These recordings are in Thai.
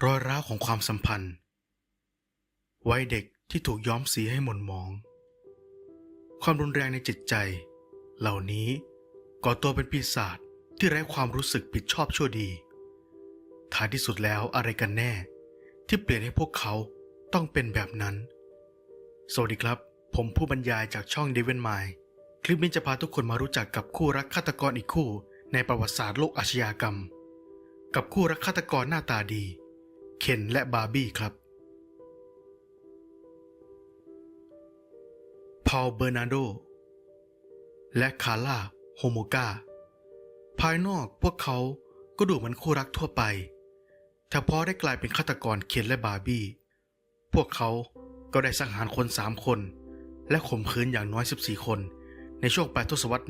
รอยร้าวของความสัมพันธ์วัยเด็กที่ถูกย้อมสีให้หม่นหมอง ความรุนแรงในจิตใจ เหล่านี้ก่อตัวเป็นปีศาจที่ไร้ความรู้สึกผิดชอบชั่วดี ท้ายที่สุดแล้วอะไรกันแน่ ที่เปลี่ยนให้พวกเขาต้องเป็นแบบนั้น สวัสดีครับ ผมผู้บรรยายจากช่อง d e v i n Mind คลิปนี้จะพาทุกคนมารู้จักกับคู่รักฆาตกรอีกคู่ในประวัติศาสตร์โลกอาชญากรรม กับคู่รักฆาตกรหน้าตาดี เคนและบาร์บี้ครับพาลเบอร์นาโด และคาร่าโฮโมกาภายนอกพวกเขาก็ดูเหมือนคู่รักทั่วไป แต่พอได้กลายเป็นฆาตกรเคนและบาร์บี้ พวกเขาก็ได้สังหารคนสามคน และข่มขืนอย่างน้อย 14 คน ในช่วงปลายทศวรรษ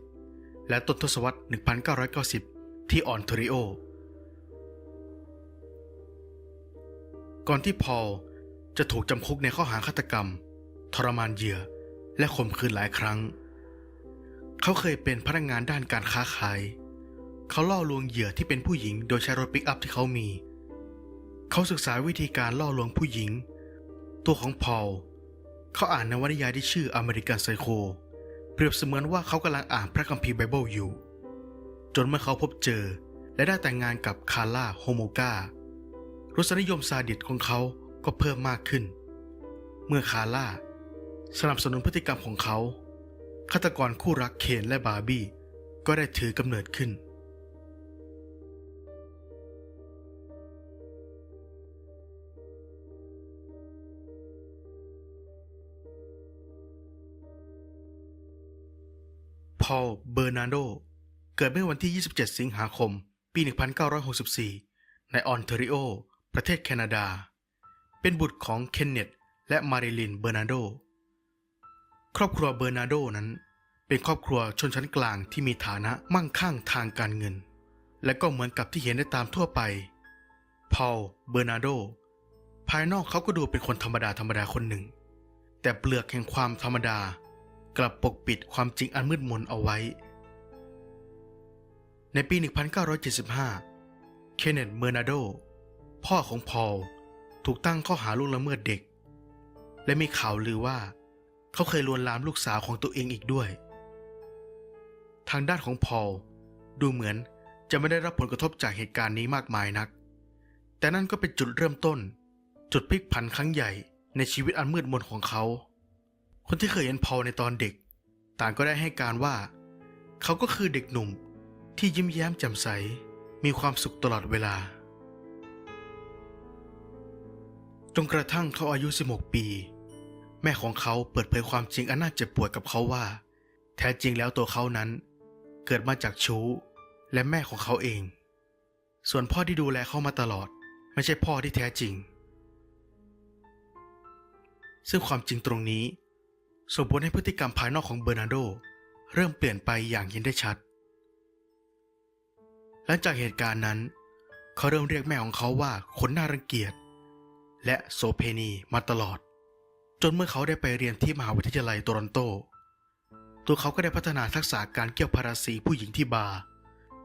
1980 และต้นทศวรรษ 1990 ที่ออนทริโอ ก่อนที่พอลจะถูกจำคุกในข้อหาฆาตกรรม ทรมานเหยื่อ และข่มขืนหลายครั้ง เขาเคยเป็นพนักงานด้านการค้าขาย เขาล่อลวงเหยื่อที่เป็นผู้หญิงโดยใช้รถปิกอัพที่เขามี เขาศึกษาวิธีการล่อลวงผู้หญิง ตัวของพอลเขาอ่านนวนิยายที่ชื่ออเมริกันไซโคเปรียบเสมือนว่าเขากำลังอ่านพระคัมภีร์ไบเบิลอยู่ จนเมื่อเขาพบเจอและได้แต่งงานกับคาร่าโฮโมกา รสนิยมซาดิสของเขาก็เพิ่มมากขึ้น เมื่อคาร่า สนับสนุนพฤติกรรมของเขาฆาตกรคู่รักเคนและบาร์บี้ก็ได้ถือกำเนิดขึ้น พอล เบอร์นาโด เกิดเมื่อวันที่ 27 สิงหาคม ปี 1964 ในออนแทริโอ ประเทศแคนาดา เป็นบุตรของเคนเนตและมาริลินเบอร์นาโด ครอบครัวเบอร์นาโดนั้น เป็นครอบครัวชนชั้นกลางที่มีฐานะมั่งคั่งทางการเงิน และก็เหมือนกับที่เห็นได้ตามทั่วไปพอลเบอร์นาโด ภายนอกเขาก็ดูเป็นคนธรรมดาธรรมดาคนหนึ่ง แต่เปลือกแห่งความธรรมดากลับปกปิดความจริงอันมืดมนเอาไว้ ในปี 1975 เคนเนตเมอร์นาโด พ่อของพอลถูกตั้งข้อหาล่วงละเมิดเด็ก และมีข่าวลือว่า เขาเคยลวนลามลูกสาวของตัวเองอีกด้วย ทางด้านของพอลดูเหมือนจะไม่ได้รับผลกระทบจากเหตุการณ์นี้มากมายนัก แต่นั่นก็เป็นจุดเริ่มต้น จุดพลิกผันครั้งใหญ่ในชีวิตอันมืดมนของเขา คนที่เคยเห็นพอลในตอนเด็ก ต่างก็ได้ให้การว่า เขาก็คือเด็กหนุ่มที่ยิ้มแย้มแจ่มใส มีความสุขตลอดเวลา จนกระทั่งเขาอายุ 16 ปี แม่ของเขาเปิดเผยความจริงอันน่าเจ็บปวดกับเขาว่า แท้จริงแล้วตัวเขานั้น เกิดมาจากชู้ และแม่ของเขาเอง ส่วนพ่อที่ดูแลเขามาตลอด ไม่ใช่พ่อที่แท้จริง ซึ่งความจริงตรงนี้ส่งผลให้พฤติกรรมภายนอกของเบอร์นาร์โด เริ่มเปลี่ยนไปอย่างเห็นได้ชัด หลังจากเหตุการณ์นั้น เขาเริ่มเรียกแม่ของเขาว่าคนน่ารังเกียจ และโซเพนีมาตลอด จนเมื่อเขาได้ไปเรียนที่มหาวิทยาลัยโตรอนโต ตัวเขาก็ได้พัฒนาทักษะการเกี่ยวพาราสีผู้หญิงที่บาร์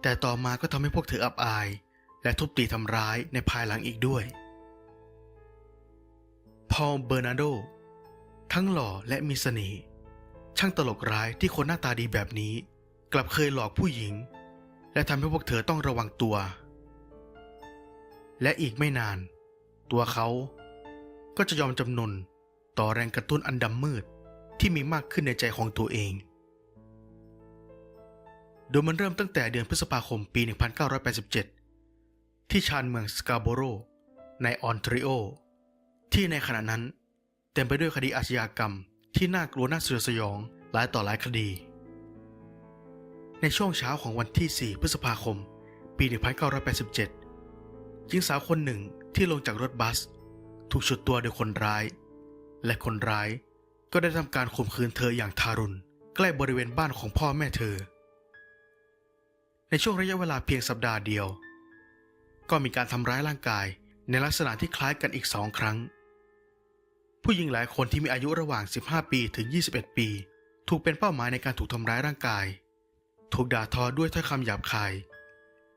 แต่ต่อมาก็ทำให้พวกเธออับอาย และทุบตีทำร้ายในภายหลังอีกด้วย พอลเบอร์นาร์โด ทั้งหล่อและมีเสน่ห์ช่างตลกร้ายที่คนหน้าตาดีแบบนี้ กลับเคยหลอกผู้หญิง และทำให้พวกเธอต้องระวังตัว และอีกไม่นาน ตัวเขาก็จะยอมจำนนต่อแรงกระตุ้นอันดำมืดที่มีมากขึ้นในใจของตัวเอง โดยมันเริ่มตั้งแต่เดือนพฤษภาคมปี 1987 ที่ชานเมืองสกาโบโรในออนทริโอ ที่ในขณะนั้น เต็มไปด้วยคดีอาชญากรรมที่น่ากลัวน่าสยดสยองหลายต่อหลายคดี ในช่วงเช้าของวันที่ 4 พฤษภาคม ปี 1987หญิงสาวคนหนึ่ง ที่ลงจากรถบัส ถูกฉุดตัวโดยคนร้าย และคนร้ายก็ได้ทำการข่มขืนเธออย่างทารุณใกล้บริเวณบ้านของพ่อแม่เธอ ในช่วงระยะเวลาเพียงสัปดาห์เดียว ก็มีการทำร้ายร่างกายในลักษณะที่คล้ายกันอีกสองครั้ง ผู้หญิงหลายคนที่มีอายุระหว่าง 15 ปีถึง 21 ปี ถูกเป็นเป้าหมายในการถูกทำร้ายร่างกาย ถูกด่าทอด้วยถ้อยคำหยาบคาย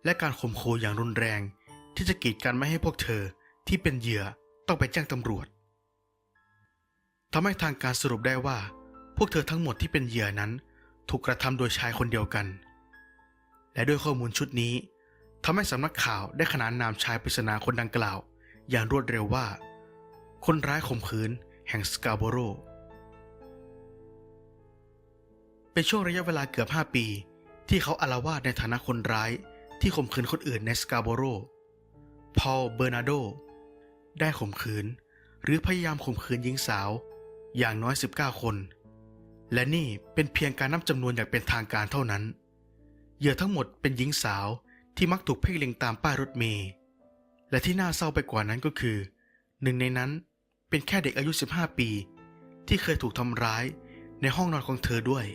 และการข่มขู่อย่างรุนแรง ที่จะกีดกันไม่ให้พวกเธอที่เป็นเหยื่อต้องไปแจ้งตำรวจทำให้ทางการสรุปได้ว่า พวกเธอทั้งหมดที่เป็นเหยื่อนั้น ถูกกระทำโดยชายคนเดียวกัน และด้วยข้อมูลชุดนี้ทำให้สำนักข่าวได้ขนานนามชายปริศนาคนดังกล่าว อย่างรวดเร็วว่า คนร้ายข่มขืนแห่งสกาโบโรเป็นช่วงระยะเวลาเกือบ 5 ปี ที่เขาอาวาสในฐานะคนร้ายที่ข่มขืนคนอื่นในสกาโบโร พอล เบอร์นาโด ได้ข่มขืน หรือพยายามข่มขืนหญิงสาวอย่างน้อย 19 คน และนี่เป็นเพียงการนับจำนวนอย่างเป็นทางการเท่านั้น เหยื่อทั้งหมดเป็นหญิงสาวที่มักถูกเพ่งเล็งตามป้ายรถเมล์และที่น่าเศร้าไปกว่านั้นก็คือ หนึ่งในนั้นเป็นแค่เด็กอายุ 15 ปี ที่เคยถูกทำร้ายในห้องนอนของเธอด้วย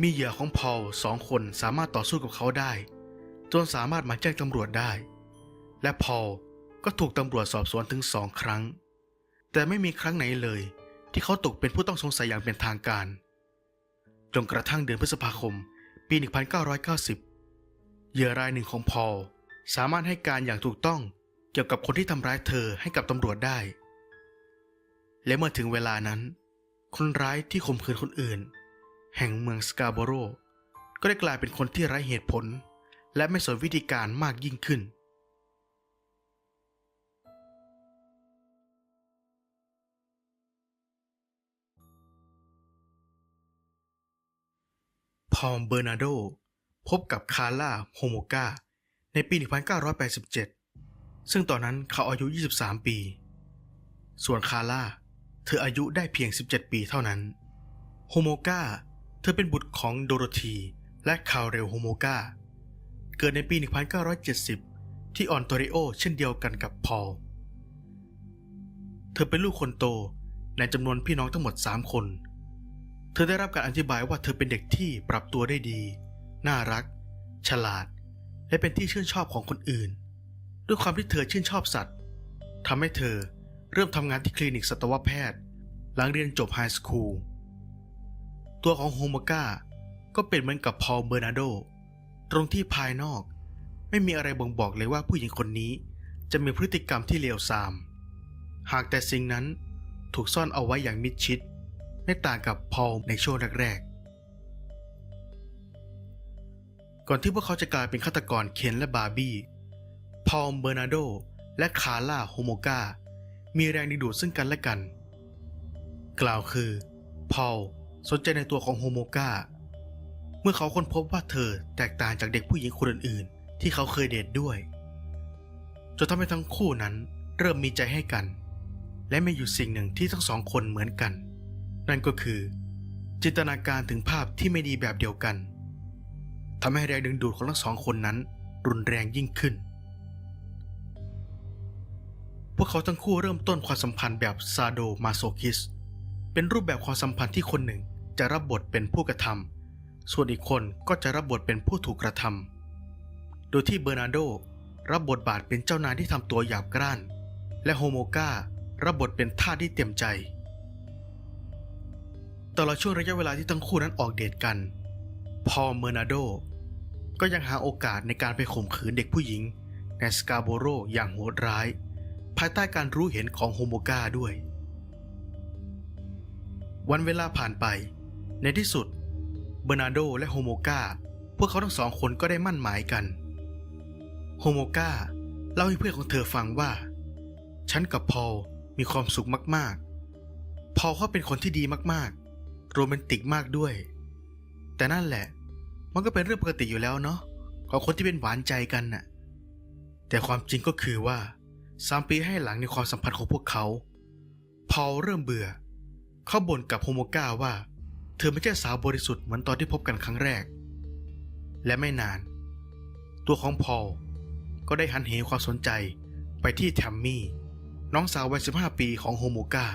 มีเหยื่อของพอลสองคนสามารถต่อสู้กับเขาได้ จนสามารถมาแจ้งตำรวจได้ และพอลก็ถูกตำรวจสอบสวนถึงสองครั้ง แต่ไม่มีครั้งไหนเลย ที่เขาตกเป็นผู้ต้องสงสัยอย่างเป็นทางการ จนกระทั่งเดือนพฤษภาคม ปี 1990 เหยื่อรายหนึ่งของพอลสามารถให้การอย่างถูกต้องเกี่ยวกับคนที่ทำร้ายเธอให้กับตำรวจได้ และเมื่อถึงเวลานั้น คนร้ายที่ข่มขืนคนอื่น แห่งเมืองสกาโบโรก็ได้กลายเป็นคนที่ไร้เหตุผล และไม่สนวิธีการมากยิ่งขึ้น พอลเบอร์นาโด พบกับคาร่าโฮโมกาในปี 1987 ซึ่งตอนนั้นเขาอายุ 23 ปี ส่วนคาร่า เธออายุได้เพียง 17 ปีเท่านั้น โฮโมกาเธอเป็นบุตรของโดโรธีและคาเรลโฮโมกา เกิดในปี 1970 ที่ออนโตริโอเช่นเดียวกันกับพอล เธอเป็นลูกคนโตในจำนวนพี่น้องทั้งหมด 3 คน เธอได้รับการอธิบายว่าเธอเป็นเด็กที่ปรับตัวได้ดี น่ารัก ฉลาด และเป็นที่ชื่นชอบของคนอื่น ด้วยความที่เธอชื่นชอบสัตว์ทำให้เธอเริ่มทำงานที่คลินิกสัตวแพทย์ หลังเรียนจบไฮสคูล ตัวของโฮโมกาก็เป็นเหมือนกับพอลเบอร์นาโด ตรงที่ภายนอก ไม่มีอะไรบ่งบอกเลยว่าผู้หญิงคนนี้จะมีพฤติกรรมที่เลวทราม หากแต่สิ่งนั้นถูกซ่อนเอาไว้อย่างมิดชิด ไม่ต่างกับพอลในช่วงแรกๆ ก่อนที่พวกเขาจะกลายเป็นฆาตกรเคนและบาร์บี้ พอลเบอร์นาโด และคาร่าโฮโมกามีแรงดึงดูดซึ่งกันและกัน กล่าวคือ พอลสนใจในตัวของโฮโมกา มื่อเขาค้นพบว่าเธอแตกต่างจากเด็กผู้หญิงคนอื่นๆ ที่เขาเคยเดทด้วยจนทำให้ทั้งคู่นั้นเริ่มมีใจให้กัน และมีอยู่สิ่งหนึ่งที่ทั้งสองคนเหมือนกัน นั่นก็คือ จินตนาการถึงภาพที่ไม่ดีแบบเดียวกันทำให้แรงดึงดูดของทั้งสองคนนั้น รุนแรงยิ่งขึ้น พวกเขาทั้งคู่เริ่มต้นความสัมพันธ์แบบซาโดมาโซคิส เป็นรูปแบบความสัมพันธ์ที่คนหนึ่งจะรับบทเป็นผู้กระทำ ส่วนอีกคนก็จะรับบทเป็นผู้ถูกกระทำโดยที่เบอร์นาโดรับบทบาทเป็นเจ้านายที่ทำตัวหยาบกร้าน และโฮโมการับบทเป็นทาสที่เต็มใจ ตลอดช่วงระยะเวลาที่ทั้งคู่นั้นออกเดทกัน พอเมอร์นาโดก็ยังหาโอกาสในการไปข่มขืนเด็กผู้หญิงในสกาโบโรอย่างโหดร้าย ภายใต้การรู้เห็นของโฮโมกาด้วย วันเวลาผ่านไป ในที่สุด เบอร์นาโดและโฮโมกาพวกเขาทั้งสองคนก็ได้มั่นหมายกัน โฮโมกาเล่าให้เพื่อนของเธอฟังว่า ฉันกับพอลมีความสุขมากๆ พอลเขาเป็นคนที่ดีมากๆ โรแมนติกมากด้วย แต่นั่นแหละ มันก็เป็นเรื่องปกติอยู่แล้วเนาะของคนที่เป็นหวานใจกันน่ะ แต่ความจริงก็คือว่าสามปีให้หลังในความสัมพันธ์ของพวกเขา พอลเริ่มเบื่อ เขาบ่นกับโฮโมกาว่า เธอไม่ใช่สาวบริสุทธิ์เหมือนตอนที่พบกันครั้งแรก และไม่นาน ตัวของพอลก็ได้หันเหความสนใจไปที่แทมมี่ น้องสาววัย15 ปีของโฮโมกา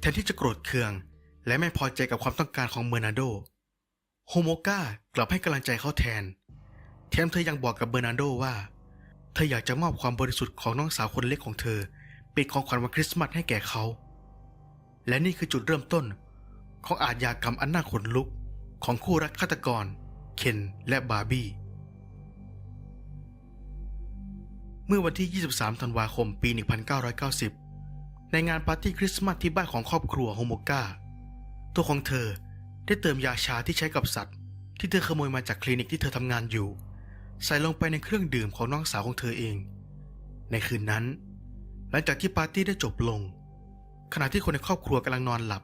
แทนที่จะโกรธเคืองและไม่พอใจกับความต้องการของเมอร์นาโด โฮโมกากลับให้กำลังใจเขาแทน แถมเธอยังบอกกับเบอร์นาโดว่า เธออยากจะมอบความบริสุทธิ์ของน้องสาวคนเล็กของเธอ เป็นของขวัญวันคริสต์มาสให้แก่เขา และนี่คือจุดเริ่มต้น ของอาชญากรรมอันน่าขนลุกของคู่รักฆาตกร เคนและบาร์บี้ เมื่อวันที่ 23 ธันวาคม ปี 1990 ในงานปาร์ตี้คริสต์มาสที่บ้านของครอบครัวโฮโมกาตัวของเธอได้เติมยาชาที่ใช้กับสัตว์ ที่เธอขโมยมาจากคลินิกที่เธอทำงานอยู่ ใส่ลงไปในเครื่องดื่มของน้องสาวของเธอเอง ในคืนนั้น หลังจากที่ปาร์ตี้ได้จบลง ขณะที่คนในครอบครัวกำลังนอนหลับ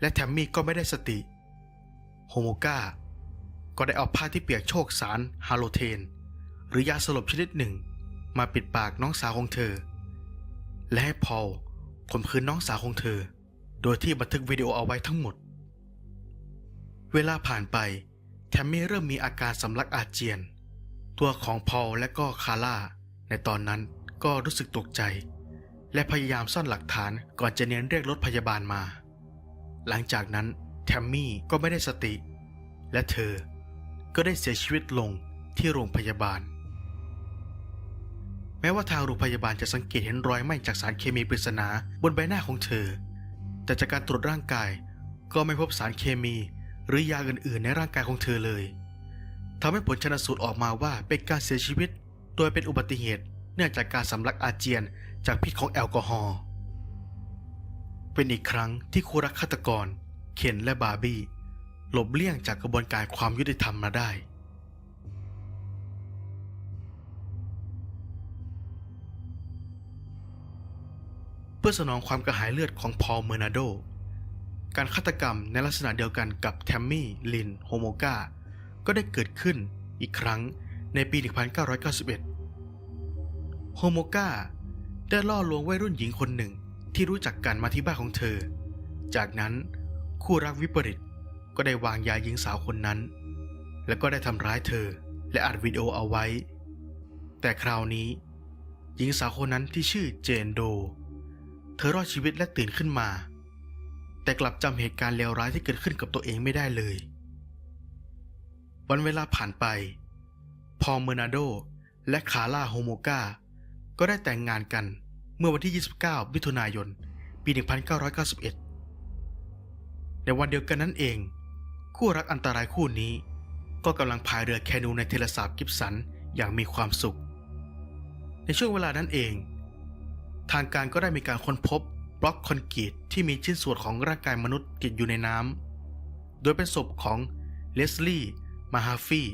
และแทมมี่ก็ไม่ได้สติ โฮโมกาก็ได้เอาผ้าที่เปียกโชกสารฮาโลเทน หรือยาสลบชนิดหนึ่ง มาปิดปากน้องสาวของเธอ และให้พอลข่มขืนน้องสาวของเธอ โดยที่บันทึกวิดีโอเอาไว้ทั้งหมด เวลาผ่านไปแทมมี่เริ่มมีอาการสำลักอาเจียน ตัวของพอลและก็คาร่า ในตอนนั้นก็รู้สึกตกใจ และพยายามซ่อนหลักฐานก่อนจะเนียนเรียกรถพยาบาลมา หลังจากนั้นแทมมี่ก็ไม่ได้สติ และเธอก็ได้เสียชีวิตลงที่โรงพยาบาล แม้ว่าทางโรงพยาบาลจะสังเกตเห็นรอยไหม้จากสารเคมีปริศนาบนใบหน้าของเธอ แต่จากการตรวจร่างกายก็ไม่พบสารเคมีหรือยาอื่นๆ ในร่างกายของเธอเลย ทำให้ผลชนสูตรออกมาว่าเป็นการเสียชีวิต โดยเป็นอุบัติเหตุเนื่องจากการสำลักอาเจียนจากพิษของแอลกอฮอล์เป็นอีกครั้งที่คู่รักฆาตกร เคนและบาร์บี้ หลบเลี่ยงจากกระบวนการความยุติธรรมมาได้เพื่อสนองความกระหายเลือดของพอลเมอร์นาโด การฆาตกรรมในลักษณะเดียวกันกับแทมมี่ ลิน โฮโมกา ก็ได้เกิดขึ้นอีกครั้งในปี 1991 โฮโมกาได้ล่อลวงวัยรุ่นหญิงคนหนึ่งที่รู้จักกันมาที่บ้านของเธอ จากนั้นคู่รักวิปริตก็ได้วางยาหญิงสาวคนนั้น และก็ได้ทำร้ายเธอและอัดวิดีโอเอาไว้ แต่คราวนี้ หญิงสาวคนนั้นที่ชื่อเจนโด เธอรอดชีวิตและตื่นขึ้นมา แต่กลับจำเหตุการณ์เลวร้ายที่เกิดขึ้นกับตัวเองไม่ได้เลย วันเวลาผ่านไป พอเมอร์นาโด และคาร่าโฮโมกาก็ได้แต่งงานกันเมื่อวันที่ 29 มิถุนายน ปี 1991 ในวันเดียวกันนั่นเอง คู่รักอันตรายคู่นี้ ก็กำลังพายเรือแคนูในเทเลสาบกิฟสันอย่างมีความสุข ในช่วงเวลานั้นเอง ทางการก็ได้มีการค้นพบบล็อกคอนกรีตที่มีชิ้นส่วนของร่างกายมนุษย์ติดอยู่ในน้ำโดยเป็นศพของเลสลี่ มาฮาฟี่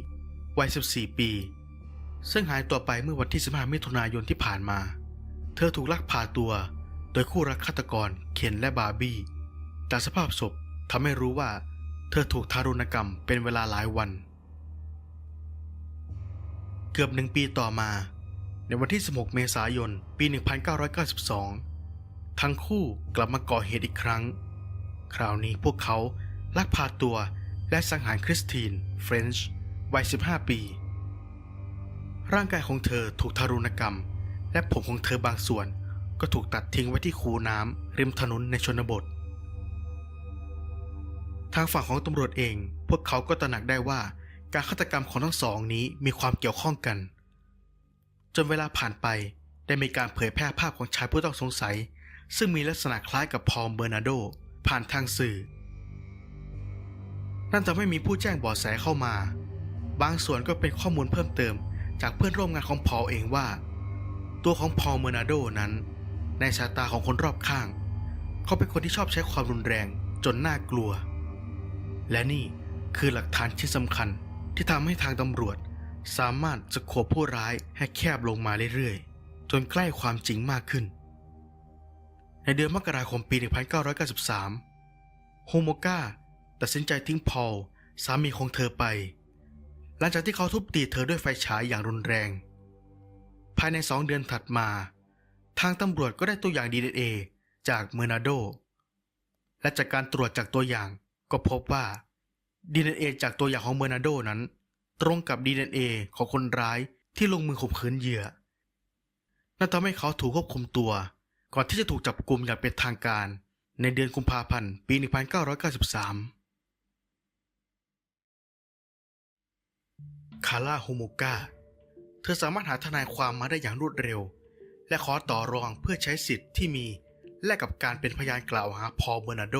วัย 14 ปี ซึ่งหายตัวไปเมื่อวันที่ 15 มิถุนายนที่ผ่านมา เธอถูกลักพาตัว โดยคู่รักฆาตกรเคนและบาร์บี้จากสภาพศพทำให้รู้ว่า เธอถูกทารุณกรรมเป็นเวลาหลายวัน เกือบหนึ่งปีต่อมา ในวันที่ 16 เมษายน ปี 1992 ทั้งคู่กลับมาก่อเหตุอีกครั้ง คราวนี้พวกเขาลักพาตัว และสังหารคริสตินเฟรนช์วัย 15 ปี ร่างกายของเธอถูกทารุณกรรม และผมของเธอบางส่วนก็ถูกตัดทิ้งไว้ที่คูน้ำริมถนนในชนบท ทางฝั่งของตำรวจเอง พวกเขาก็ตระหนักได้ว่าการฆาตกรรมของทั้งสองนี้มีความเกี่ยวข้องกัน จนเวลาผ่านไปได้มีการเผยแพร่ภาพของชายผู้ต้องสงสัย ซึ่งมีลักษณะคล้ายกับพอลเบอร์นาโด ผ่านทางสื่อ นั่นทำให้มีผู้แจ้งเบาะแสเข้ามา บางส่วนก็เป็นข้อมูลเพิ่มเติมจากเพื่อนร่วมงานของพอเองว่า ตัวของพอเมอร์นาโดนั้น ในสายตาของคนรอบข้าง เขาเป็นคนที่ชอบใช้ความรุนแรงจนน่ากลัว และนี่คือหลักฐานที่สำคัญที่ทำให้ทางตำรวจ สามารถสโคบผู้ร้ายให้แคบลงมาเรื่อยๆ จนใกล้ความจริงมากขึ้น ในเดือนมกราคมปี 1993 โฮโมกา ตัดสินใจทิ้งพอลสามีของเธอไป หลังจากที่เขาทุบตีเธอด้วยไฟฉายอย่างรุนแรง ภายในสองเดือนถัดมา ทางตำรวจก็ได้ตัวอย่าง DNA จากเมอร์นาโด และจากการตรวจจากตัวอย่างก็พบว่า DNA จากตัวอย่างของเมอร์นาโดนั้น ตรงกับ DNA ของคนร้ายที่ลงมือข่มขืนเหยื่อนั่นทำให้เขาถูกควบคุมตัว ก่อนที่จะถูกจับกลุ่มอย่างเป็นทางการ ในเดือนกุมภาพันธ์ปี 1993 คาร่าโฮโมกาเธอสามารถหาทนายความมาได้อย่างรวดเร็ว และขอต่อรองเพื่อใช้สิทธิ์ที่มีแลกกับการเป็นพยานกล่าวหาพอลเมอร์นาโด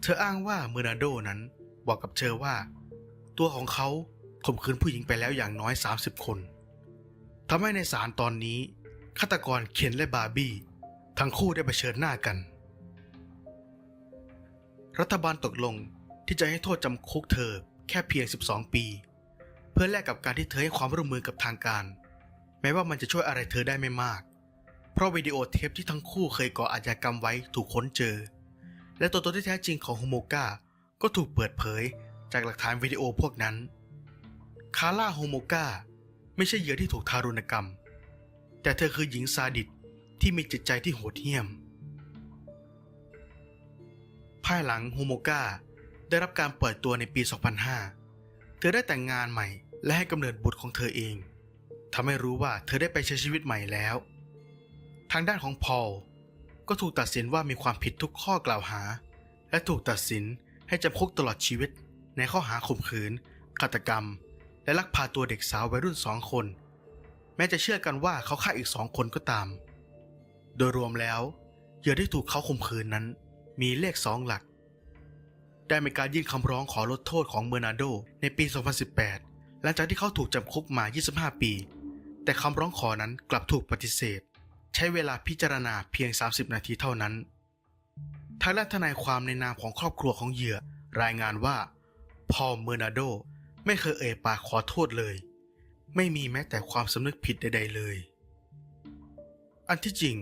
เธออ้างว่าเมอร์นาโดนั้นบอกกับเธอว่า ตัวของเขาข่มขืนผู้หญิงไปแล้วอย่างน้อย 30 คนทำให้ในศาลตอนนี้ฆาตกรเคนและบาร์บี้ ทั้งคู่ได้เผชิญหน้ากัน รัฐบาลตกลงที่จะให้โทษจำคุกเธอแค่เพียง 12 ปี พื่อแลกกับการที่เธอให้ความร่วมมือกับทางการ แม้ว่ามันจะช่วยอะไรเธอได้ไม่มาก เพราะวิดีโอเทปที่ทั้งคู่เคยก่ออาชญากรรมไว้ถูกค้นเจอ และตัวตนที่แท้จริงของโฮโมกาก็ถูกเปิดเผยจากหลักฐานวิดีโอพวกนั้น คาร่าโฮโมกาไม่ใช่เหยื่อที่ถูกทารุณกรรม แต่เธอคือหญิงซาดิสที่มีจิตใจที่โหดเหี้ยม ภายหลังโฮโมกาได้รับการปล่อยตัวในปี 2005 เธอได้แต่งงานใหม่ และให้กำเนิดบุตรของเธอเองทำให้รู้ว่าเธอได้ไปใช้ชีวิตใหม่แล้ว ทางด้านของพอลก็ถูกตัดสินว่ามีความผิดทุกข้อกล่าวหา และถูกตัดสินให้จำคุกตลอดชีวิต ในข้อหาข่มขืนฆาตกรรม และลักพาตัวเด็กสาววัยรุ่นสองคน แม้จะเชื่อกันว่าเขาฆ่าอีกสองคนก็ตาม โดยรวมแล้วเหยื่อที่ถูกเขาข่มขืนนั้น มีเลขสองหลัก ได้มีการยื่นคำร้องขอลดโทษของเมอร์นาโดในปี 2018 หลังจากที่เขาถูกจำคุกมา 25 ปี แต่คำร้องขอนั้นกลับถูกปฏิเสธ ใช้เวลาพิจารณาเพียง 30 นาทีเท่านั้นทางด้านทนายความในนามของครอบครัวของเหยื่อรายงานว่า พอเมอร์นาโด ไม่เคยเอ่ยปากขอโทษเลย ไม่มีแม้แต่ความสำนึกผิดใด ๆ เลย อันที่จริง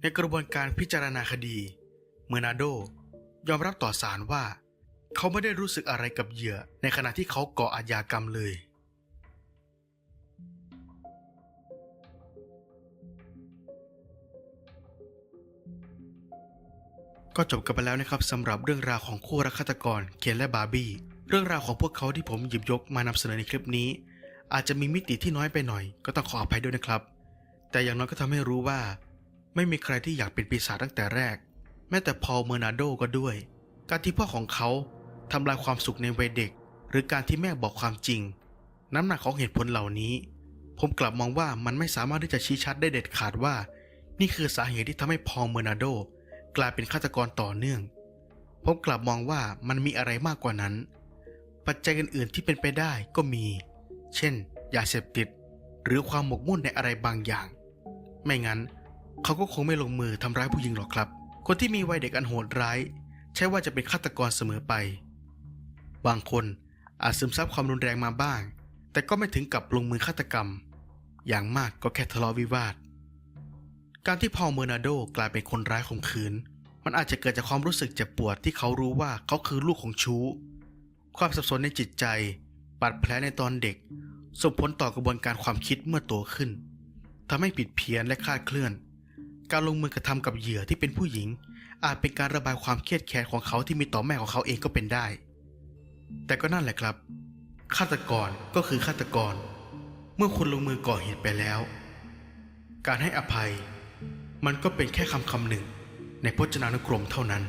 ในกระบวนการพิจารณาคดี เมอร์นาโด ยอมรับต่อศาลว่า เขาไม่ได้รู้สึกอะไรกับเหยื่อ ในขณะที่เขาก่ออาชญากรรมเลย ก็จบกันไปแล้วนะครับสำหรับเรื่องราวของคู่รักฆาตกรเคนและบาร์บี้ เรื่องราวของพวกเขาที่ผมหยิบยกมานำเสนอในคลิปนี้ อาจจะมีมิติที่น้อยไปหน่อย ก็ต้องขออภัยด้วยนะครับ แต่อย่างน้อยก็ทำให้รู้ว่า ไม่มีใครที่อยากเป็นปีศาจตั้งแต่แรก แม้แต่พอลเมอร์นาโดก็ด้วย การที่พ่อของเขา ทำลายความสุขในวัยเด็ก หรือการที่แม่บอกความจริง น้ำหนักของเหตุผลเหล่านี้ ผมกลับมองว่ามันไม่สามารถที่จะชี้ชัดได้เด็ดขาดว่า นี่คือสาเหตุที่ทำให้พอลเมอร์นาโด กลายเป็นฆาตกรต่อเนื่อง ผมกลับมองว่ามันมีอะไรมากกว่านั้น ปัจจัยอื่นๆที่เป็นไปได้ก็มี เช่นยาเสพติด หรือความหมกมุ่นในอะไรบางอย่าง ไม่งั้น เขาก็คงไม่ลงมือทำร้ายผู้หญิงหรอกครับ คนที่มีวัยเด็กอันโหดร้าย ใช่ว่าจะเป็นฆาตกรเสมอไป บางคนอาจซึมซับความรุนแรงมาบ้าง แต่ก็ไม่ถึงกับลงมือฆาตกรรม อย่างมากก็แค่ทะเลาะวิวาท การที่พอลเมอร์นาโดกลายเป็นคนร้ายข่มขืน มันอาจจะเกิดจากความรู้สึกเจ็บปวดที่เขารู้ว่าเขาคือลูกของชู้ ความสับสนในจิตใจ บาดแผลในตอนเด็ก ส่งผลต่อกระบวนการความคิดเมื่อโตขึ้นทำให้ผิดเพี้ยนและคลาดเคลื่อน การลงมือกระทำกับเหยื่อที่เป็นผู้หญิง อาจเป็นการระบายความเครียดแค้นของเขาที่มีต่อแม่ของเขาเองก็เป็นได้ แต่ก็นั่นแหละครับ ฆาตกรก็คือฆาตกร เมื่อคุณลงมือก่อเหตุไปแล้ว การให้อภัย มันก็เป็นแค่คำคำหนึ่งในพจนานุกรมเท่านั้น